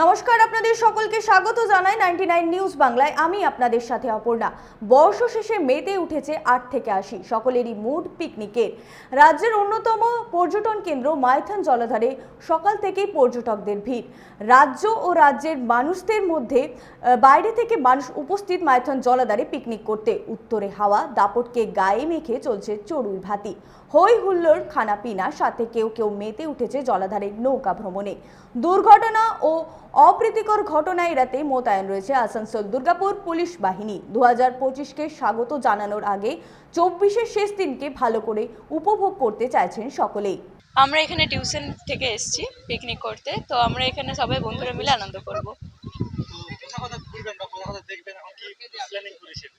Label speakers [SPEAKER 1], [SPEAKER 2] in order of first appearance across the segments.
[SPEAKER 1] নমস্কার, আপনাদের সকলকে স্বাগত জানাই নাইনটি নিউজ বাংলায়। আমি আপনাদের সাথে অপর্ণা। বর্ষ শেষে মেতে উঠেছে আট থেকে আশি, সকলেরই মুড পিকনিকের। রাজ্যের অন্যতম পর্যটন কেন্দ্র মাইথন জলাধারে সকাল থেকেই পর্যটকদের ভিড়। রাজ্য ও রাজ্যের মানুষদের মধ্যে বাইরে থেকে মানুষ উপস্থিত মাইথন জলাধারে পিকনিক করতে। উত্তরে হাওয়া, দাপটকে গায়ে মেখে চলছে চড়ুই ভাতি। হই হুল্লোড়, খানাপিনা, সাথে কেউ কেউ মেতে উঠেছে জলাধারে নৌকা ভ্রমণে। দুর্ঘটনা ও অপ্রীতিকর ঘটনা এড়াতে মোতায়েন রয়েছে আসানসোল দুর্গাপুর পুলিশ বাহিনী। দু হাজার পঁচিশকে স্বাগত জানানোর আগে চব্বিশের শেষ দিনকে ভালো করে উপভোগ করতে চাইছেন সকলেই।
[SPEAKER 2] আমরা এখানে টিউশন থেকে এসেছি পিকনিক করতে তো আমরা এখানে সবাই বন্ধুরা মিলে আনন্দ করব।
[SPEAKER 3] তো কোথা কোথা ঘুরবেন বা কোথা কোথা দেখবেন? এখন কি প্ল্যানিং করেছেন?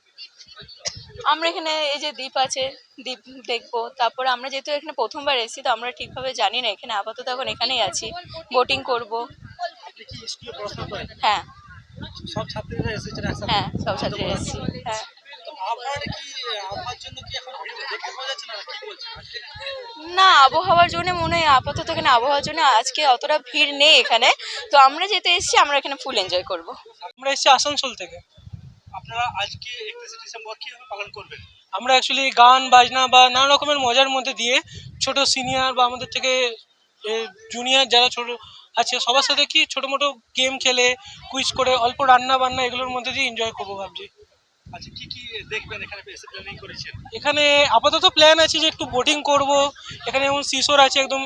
[SPEAKER 2] আমরা এখানে এই যে দ্বীপ আছে দ্বীপ দেখব। তারপরে আমরা যেহেতু এখানে প্রথমবার এসেছি তো আমরা ঠিকভাবে জানি না এখানে আপাতত এখন এখানেই আছি। বোটিং করব।
[SPEAKER 3] আপনি কি স্কুলে পড়াশোনা করেন
[SPEAKER 2] হ্যাঁ।
[SPEAKER 3] সব ছাত্রীরা এসেছেন একসাথে
[SPEAKER 2] হ্যাঁ সব এসেছি। হ্যাঁ।
[SPEAKER 3] তো আবহাওয়াটা কি আবহাওয়ার জন্য কি এখন ভিড় দেখতে পাওয়া যাচ্ছে না? কি বলছেন? আজকে
[SPEAKER 2] না আবহাওয়ার জন্য মনে হয় আপাতত এখানে আবহাওয়ার জন্য আজকে অতটা ভিড় নেই এখানে। তো আমরা যেতে এসেছি আমরা এখানে ফুল এনজয় করব।
[SPEAKER 4] আমরা এসেছি আসানসোল থেকে।
[SPEAKER 3] আপনারা আজকে একত্রিশে ডিসেম্বর কীভাবে পালন করবেন?
[SPEAKER 4] আমরা অ্যাকচুয়ালি গান বাজনা বা নানা রকমের মজার মধ্যে দিয়ে ছোট সিনিয়র বা আমাদের থেকে জুনিয়র যারা ছোট আছে সবার সাথে কি ছোটো মোটো গেম খেলে কুইজ করে অল্প রান্না বান্না এগুলোর মধ্যে দিয়ে এনজয় করব ভাবছি?
[SPEAKER 3] আচ্ছা কি কি দেখবেন এখানে প্ল্যানিং করেছেন?
[SPEAKER 4] এখানে আপাতত প্ল্যান আছে যে একটু বোটিং করব এখানে যেমন সিসোর আছে একদম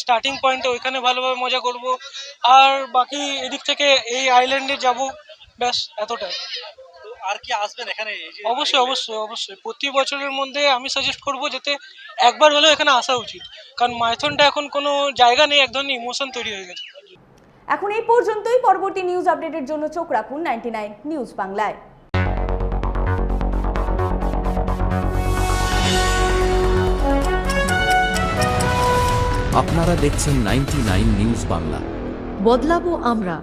[SPEAKER 4] স্টার্টিং পয়েন্টে ওইখানে ভালোভাবে মজা করব আর বাকি এদিক থেকে এই আইল্যান্ডে যাব ব্যাস এতটাই।
[SPEAKER 3] আর কি আসবেন এখানে?
[SPEAKER 4] অবশ্যই অবশ্যই অবশ্যই। প্রতি বছরের মধ্যে আমি সাজেস্ট করব যাতে একবার হলেও এখানে আসা উচিত। কারণ মাইথনটা এখন কোনো জায়গা নেই এক ধরনের ইমোশন তৈরি হয়ে গেছে।
[SPEAKER 1] এখন এই পর্যন্তই। পরবর্তী নিউজ আপডেটের জন্য চোখ রাখুন নাইনটি নিউজ বাংলায়।
[SPEAKER 5] আপনারা দেখছেন নাইনটি নিউজ বাংলা।
[SPEAKER 6] বদলাবো আমরা।